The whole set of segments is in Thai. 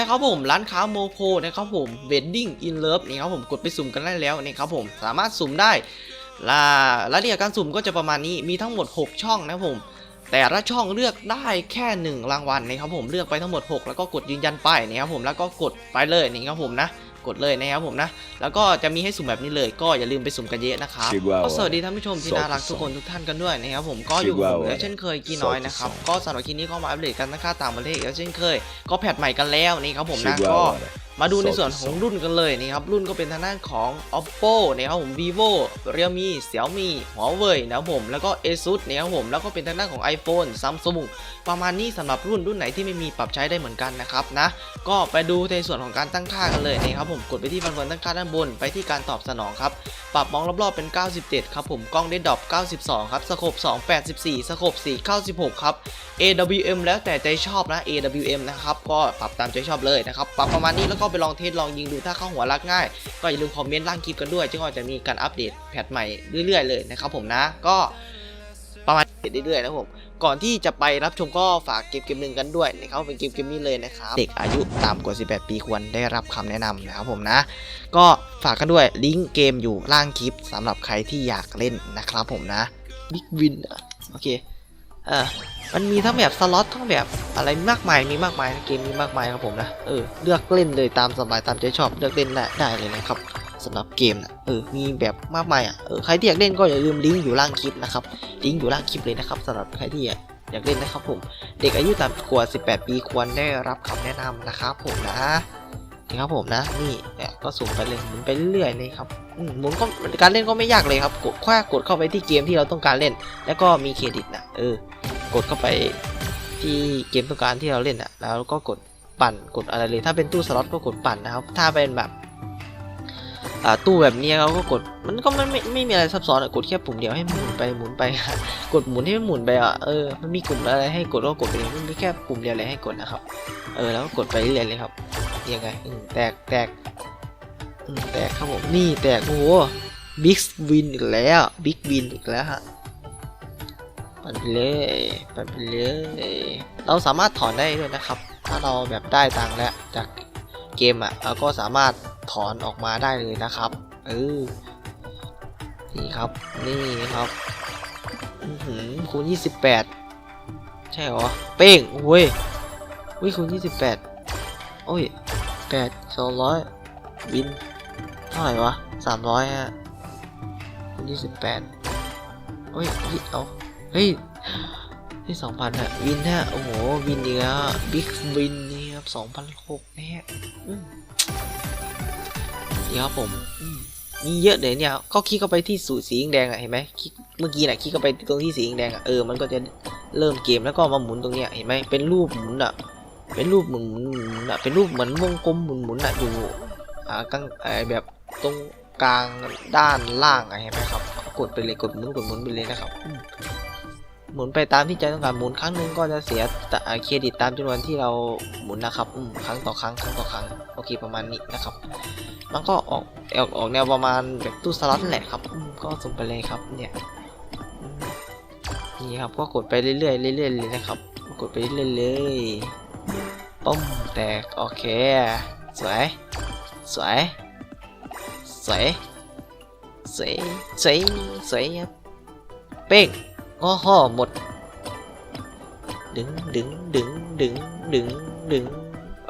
นะครับผมร้านค้าโมโคนะครับผมเวดดิ้งอินเลิฟนี่ครับผมกดไปสุ่มกันได้แล้วนี่ครับผมสามารถสุ่มได้ลารายละเอียดการสุ่มก็จะประมาณนี้มีทั้งหมด 6 ช่องนะผมแต่ละช่องเลือกได้แค่ 1 รางวัลนะครับผมเลือกไปทั้งหมด 6 แล้วก็กดยืนยันไปนะครับผมแล้วก็กดไปเลยนี่ครับผมนะ กดเลยนะครับผมนะ แล้วก็จะมีให้สุ่มแบบนี้เลย ก็อย่าลืมไปสุ่มกันเยอะนะครับ Chihuahua ก็สวัสดีท่านผู้ชมที่น่ารักทุกคนทุกท่านกันด้วยนะครับผมก็อยู่กับผม Chihuahua และเช่นเคยกีน้อยนะครับก็สำหรับคลิปนี้ก็มาอัปเดตกันนะครับต่างประเทศแล้วเช่นเคย ก็แพทใหม่กันแล้วนี่ครับผมนะก็ Chihuahua มาดูในส่วนของรุ่นกันเลยนี่ครับรุ่นก็เป็นทางด้านของ oppo นะครับผม vivo realme xiaomi huawei นะครับผมแล้วก็ asus นะครับผมแล้วก็เป็นทางด้านของ iphone samsung ประมาณนี้สำหรับรุ่นรุ่นไหนที่ไม่มีปรับใช้ได้เหมือนกันนะครับนะก็ไปดูในส่วนของการตั้งค่ากันเลยนะครับผมกดไปที่ฟันเฟืองตั้งค่าด้านบนไปที่การตอบสนองครับปรับมองรอบๆเป็น 97 ครับผมกล้องเดดดอป92 ครับสโคป2 84สโคป4 96 ครับ AWM แล้วแต่ใจชอบนะ AWM นะครับก็ปรับตามใจชอบเลยนะครับปรับประมาณนี้แล้วก็ไปลองเทสลองยิงดูถ้าเข้าหัวรักง่าย ก็อย่าลืมคอมเมนต์ล่างคลิปกันด้วยจึงก็จะมีการอัปเดตแพทใหม่เรื่อยๆเลยนะครับผมนะก็ประมาณเรื่อยๆนะครับผมก่อนที่จะไปรับชมก็ฝากเกมเกมหนึ่งกันด้วยนะครับเป็นเกมเกมนี้เลยนะครับเด็กอายุต่ำกว่า 18 ปีควรได้รับคำแนะนำนะครับผมนะ ก็ฝากกันด้วยลิงก์เกมอยู่ล่างคลิปสำหรับใครที่อยากเล่นนะครับผมนะบิ๊กวินโอเค อ่ามันมีทั้งแบบสล็อตทั้งแบบอะไรมากมายมีมากมายนเกมมีมากมายครับผมนะเออเลือกเล่นเลยตามสบายตามใจชอบเลือกเล่นได้ได้เลยนะครับสำหรับเกมนะเออมีแบบมากมายอะเออใครที่อยากเล่นก็อย่าลืมลิงก์อยู่ล่างคลิปนะครับลิงก์อยู่ล่างคลิปเลยนะครับสำหรับใครที่อยากเล่นนะครับผม เด็กอายุต่ำกว่า 18 ปีควรได้รับคำแนะนำนะครับผมนะนี่ครับผมนะนี่เนี่ยก็สุ่มไปเลยหมุนไปเรื่อยๆเลยครับหมุนก็การเล่นก็ไม่ยากเลยครับกดแค่กดเข้าไปที่เกมที่เราต้องการเล่น แล้วก็มีเครดิตนะเออ กดเข้าไปที่เกมต้องการที่เราเล่นอะแล้วก็กดปั่นกดอะไรเลยถ้าเป็นตู้สล็อตก็กดปั่นนะครับ ถ้าเป็นแบบตู้แบบนี้เราก็กดมันก็ไม่ไม่ไม่มีอะไรซับซ้อนอะกดแค่ปุ่มเดียวให้หมุนไปหมุนไป กดหมุนให้มันหมุนไปอะเออมันมีกลุ่มอะไรให้กดก็กดไปเลยมันมีแค่ปุ่มเดียวเลยให้กดนะครับ เออแล้วก็กดไปเรื่อยๆเลยครับยังไงอืมแตกแตกอืมแตกครับผมนี่แตกโอ้โหบิ๊กวินอีกแล้วบิ๊กวินอีกแล้วฮะ ปั่นไปเลยปั่นไปเลย เราสามารถถอนได้ด้วยนะครับ ถ้าเราแบบได้ตังค์แล้วจากเกมอะเราก็สามารถถอนออกมาได้เลยนะครับเออนี่ครับ นี่ครับอื้อหือคูณ 28 ใช่หรอ เป้งโอ้ยอุ้ยคูณ 28 โอ้ย 8 200วิน เท่าไหร่วะ 300ฮะคูณ 28 โอ้ยเฮ้ยเอา เฮ้ยนี่2,000ฮะวินฮะโอ้โหวินอีกแล้วบิ๊กวินนี่ครับ2,006นะฮะอืมนี่ครับผมมีเยอะเลยเนี่ยก็คลิกเข้าไปที่สูตรสีแดงอะเห็นไหมคลิกเมื่อกี้น่ะคลิกเข้าไปตรงที่สีแดงอะเออมันก็จะเริ่มเกมแล้วก็มาหมุนตรงเนี้ยเห็นไหมเป็นรูปหมุนอะเป็นรูปหมุนหมุนหมุนอะเป็นรูปเหมือนวงกลมหมุนหมุนอะอยู่อ่ากลางไอแบบตรงกลางด้านล่างอะเห็นไหมครับกดไปเลยกดหมุนกดหมุนไปเลยนะครับ หมุนไปตามที่ใจต้องการหมุนครั้งหนึงก็จะเสียเครดิตตามจำนวนที่เราหมุนนะครับครั้งต่อครั้งครั้งต่อครั้งโอเคประมาณนี้นะครับ มันก็ออกออกออกแนวประมาณแบบตู้สล็อตแหละครับก็ส่งไปเลยครับเนี่ยนี่ครับก็กดไปเรื่อยๆเรื่อยๆเลยนะครับ กดไปเรื่อยๆเลยปุ้มแตกโอเคสวยสวยสวยสวยสวยสวยครับเป้ง โอ้โหหมด ดึงดึงดึงดึงดึงดึง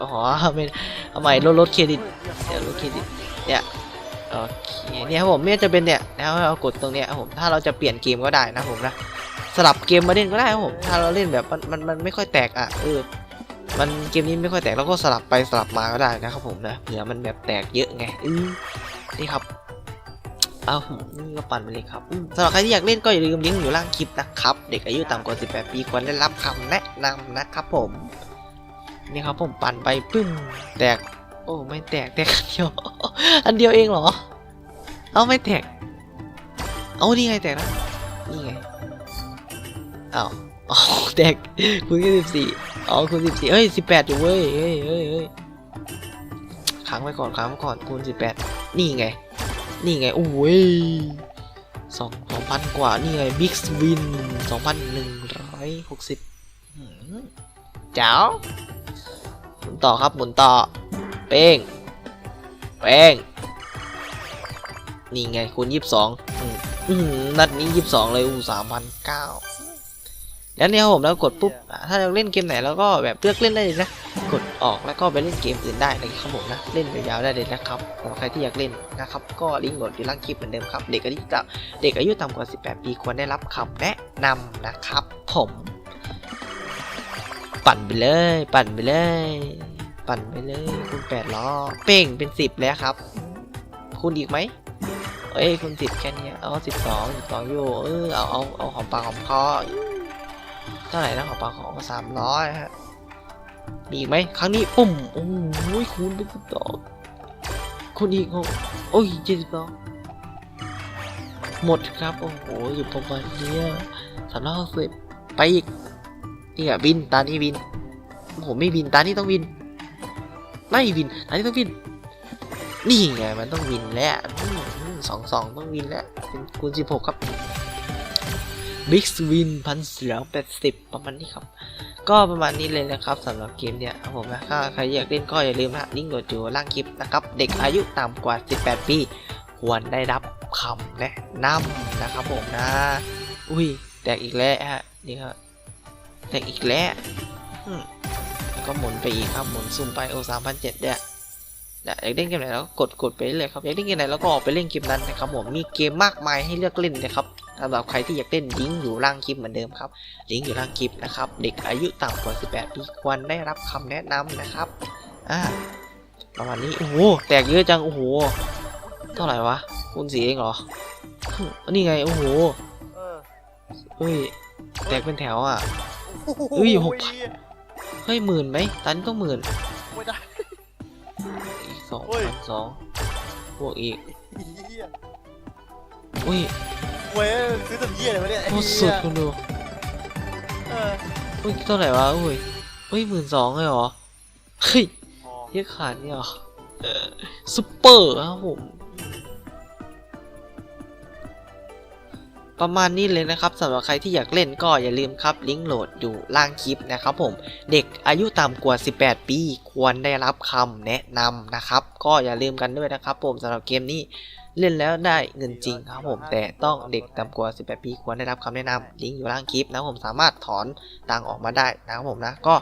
อ๋อไม่เอาใหม่ลดลดเครดิตเดี๋ยวลดเครดิตเนี่ยโอเคเนี่ยครับผมเนี่ยจะเป็นเนี่ยแล้วเรากดตรงเนี้ยครับผมถ้าเราจะเปลี่ยนเกมก็ได้นะผมนะสลับเกมมาเล่นก็ได้ครับผมถ้าเราเล่นแบบมันมันมันไม่ค่อยแตกอะเออมันเกมนี้ไม่ค่อยแตกเราก็สลับไปสลับมาก็ได้นะครับผมนะเผื่อมันแบบแตกเยอะไงอือนี่ครับ เอานี่ก็ปั่นไปเลยครับสำหรับใครที่อยากเล่นก็อย่าลืมลิงก์อยู่ล่างคลิปนะครับ เด็กอายุต่ำกว่า 18 ปีควรได้รับคำแนะนำนะครับผมนี่ครับผมปั่นไปปึ้มแตก โอ้ไม่แตกแตกอันเดียวอันเดียวเองเหรอ เอาไม่แตก เอานี่ไงแตกนะนี่ไงเอาอ๋อแตกคูณแค่สิบสี่อ๋อคูณสิบสี่เฮ้ยสิบแปดอยู่เว้ยเฮ้ยเฮ้ยเฮ้ยค้างไว้ก่อนค้างไว้ก่อนคูณสิบแปดนี่ไง นี่ไง โอ้ยสองสองพันกว่า นี่ไงบิ๊กวินสองพันหนึ่งร้อยหกสิบเจ้าหมุนต่อครับหมุนต่อ เป้ง เป้ง นี่ไงคูณยี่สิบสองนัดนี้ยี่สิบสองเลยอู้สามพันเก้า แล้วเนี่ยครับผมแล้วกดปุ๊บถ้าเราเล่นเกมไหนแล้วก็แบบเลือกเล่นได้เลยนะกดออกแล้วก็ไปเล่นเกมอื่นได้นะครับผมนะเล่นยาวๆได้เลยนะครับสำหรับใครที่อยากเล่นนะครับก็ลิงก์โหลดอยู่ล่างคลิปเหมือนเดิมครับเด็กอายุต่ำเด็กอายุต่ำกว่า 18 ปีควรได้รับคำแนะนำนะครับ ผม ปั่นไปเลย ปั่นไปเลย ปั่นไปเลยคุณแปดล้อเป้งเป็นสิบแล้วครับ คุณอีกไหมเอ้ยคุณสิบแค่เนี้ยเอาสิบสองสิบสองอยู่เออเอาเอาเอาของปากของคอ เท่าไหร่นะของปาของสามร้อยฮะ มีอีกไหมครั้งนี้ปุ่มโอ้ยคูณเป็นสิบสองคุณอีกโอ้โอ้ยเจ็ดสิบสองหมดครับ โอ้โห อยู่ประมาณเนี้ยสามร้อยหกสิบไปอีกนี่อะบิน ตานี้บิน ผมไม่บิน ตานี้ต้องบิน ไม่บิน ตานี้ต้องบิน นี่ไง มันต้องวินแล้วสองสองต้องวินแล้ว เป็นคูณสิบหกครับ บิ๊กวินพันเสือแปดสิบประมาณนี้ครับ ก็ประมาณนี้เลยนะครับสำหรับเกมเนี่ยผมนะถ้าใครอยากเล่นก็อย่าลืมนะลิงก์โหลดอยู่ล่างคลิปนะครับ เด็กอายุต่ำกว่า 18 ปี ควรได้รับคำแนะนำนะครับผมนะ อุ้ย แตกอีกแล้วฮะนี่ครับแตกอีกแล้วอืมแล้วก็หมุนไปอีกครับหมุนซุ่มไปโอสามพันเจ็ดเนี่ยอยากเล่นเกมไหนแล้วก็กดกดไปเลยครับอยากเล่นเกมไหนแล้วก็ออกไปเล่นเกมนั้นนะครับผมมีเกมมากมายให้เลือกเล่นนะครับ สำหรับใครที่อยากเล่นลิงก์อยู่ล่างคลิปเหมือนเดิมครับลิงก์อยู่ล่างคลิปนะครับเด็กอายุต่ำกว่า 18 ปีควรได้รับคำแนะนำนะครับอ่าประมาณนี้โอ้โหแตกเยอะจังโอ้โหเท่าไหร่วะคูณสีเองเหรอฮึนี่ไงโอ้โหเออเฮ้ยแตกเป็นแถวอะโอ้โเฮ้ยหกพันเฮ้ยหมื่นไหมตันก็หมื่นไม่ได้อีกสองเฮ้ยพันสองบวกอีกเหี้ยอุ้ย เว้ยซื้อตัวเหี้ยเลยวะเนี่ยไอ้โคตรเหี้สุยดคุณดูเออเฮ้ยเท่าไหร่วะเฮ้ยเฮ้ยหมื่นสองเลยเหรอเฮ้ยพอเยอะขาดเนี่ยเหรอเออซุปเปอร์ครับผมประมาณนี้เลยนะครับสำหรับใครที่อยากเล่นก็อย่าลืมครับลิงก์โหลดอยู่ล่างคลิปนะครับผมเด็กอายุต่ำกว่า 18 ปี ควรได้รับคำแนะนำนะครับ ก็อย่าลืมกันด้วยนะครับผมสำหรับเกมนี้ เล่นแล้วได้เงินจริงครับผม แต่ต้องเด็กต่ำกว่า 18 ปีควรได้รับคำแนะนำลิงก์อยู่ล่างคลิปนะผมสามารถถอนตังออกมาได้นะครับผมนะ ก็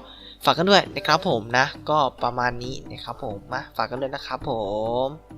ฝากกันด้วยนะครับผมนะ ก็ประมาณนี้นะครับผมมาฝากกันด้วยนะครับผม